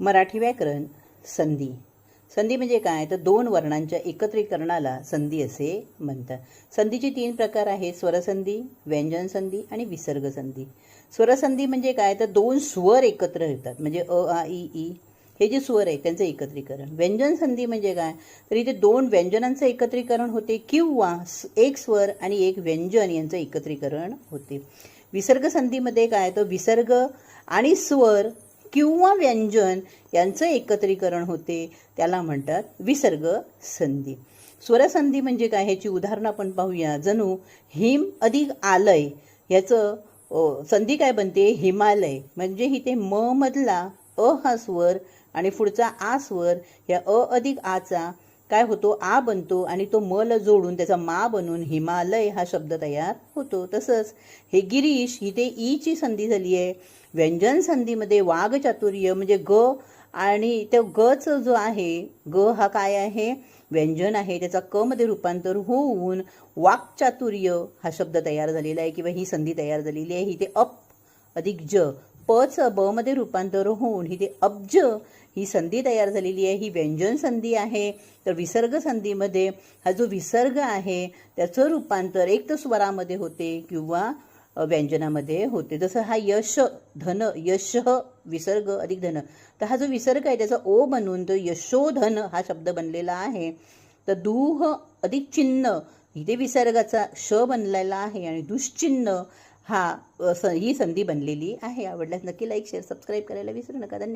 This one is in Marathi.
मराठी व्याकरण संधी. संधी म्हणजे काय? तर दोन वर्णांच्या एकत्रीकरणाला संधी असे म्हणतात. संधीचे तीन प्रकार आहेत स्वरसंधी व्यंजन संधी आणि विसर्ग संधी. स्वरसंधी म्हणजे काय? तर दोन स्वर एकत्र येतात. म्हणजे अ आ ई ई हे जे स्वर आहेत त्यांचं एकत्रीकरण. व्यंजन संधी म्हणजे काय? तर इथे दोन व्यंजनांचं एकत्रीकरण होते किंवा एक स्वर आणि एक व्यंजन यांचं एकत्रीकरण होते. विसर्ग संधीमध्ये काय? तर विसर्ग आणि स्वर किंवा व्यंजन यांचं एकत्रीकरण होते. त्याला म्हणतात विसर्ग संधी. स्वरसंधी म्हणजे काय? ह्याची उदाहरणं आपण पाहूया. जणू हिम अधिक आलय. ह्याचं संधी काय बनते? हिमालय. म्हणजे इथे म मधला अ हा स्वर आणि पुढचा आ स्वर या अ अधिक आचा काय होतो? आ बनतो आणि तो मल जोडून त्याचा मा बनून हिमालय हा शब्द तयार होतो. तसंच हे गिरीश इथे ई ची संधी झाली आहे. व्यंजन संधीमध्ये वाघ चातुर्य म्हणजे ग आणि त्या गचं जो आहे ग हा काय आहे? व्यंजन आहे. त्याचा क मध्ये रूपांतर होऊन वाक्चातुर्य हा शब्द तयार झालेला आहे किंवा ही संधी तयार झालेली आहे. इथे अप अधिक ज. पच ब मध्ये रूपांतर होऊन इथे अब्ज ही संधी तयार झालेली आहे ही व्यंजन संधी आहे तर विसर्ग संधीमध्ये हा जो विसर्ग आहे त्याचं रूपांतर एक तर स्वरामध्ये होते किंवा व्यंजनामध्ये होते. जसं हा यश धन यश विसर्ग अधिक धन. तर हा जो विसर्ग आहे त्याचा ओ बनून तो यशोधन हा शब्द बनलेला आहे. तर दुह अधिक चिन्ह इथे विसर्गाचा श बनलेला आहे आणि दुश्चिन्ह हा स- ही संधी बनलेली आहे. आवडल्यास नक्की लाईक शेअर सबस्क्राईब करायला विसरू नका. धन्यवाद.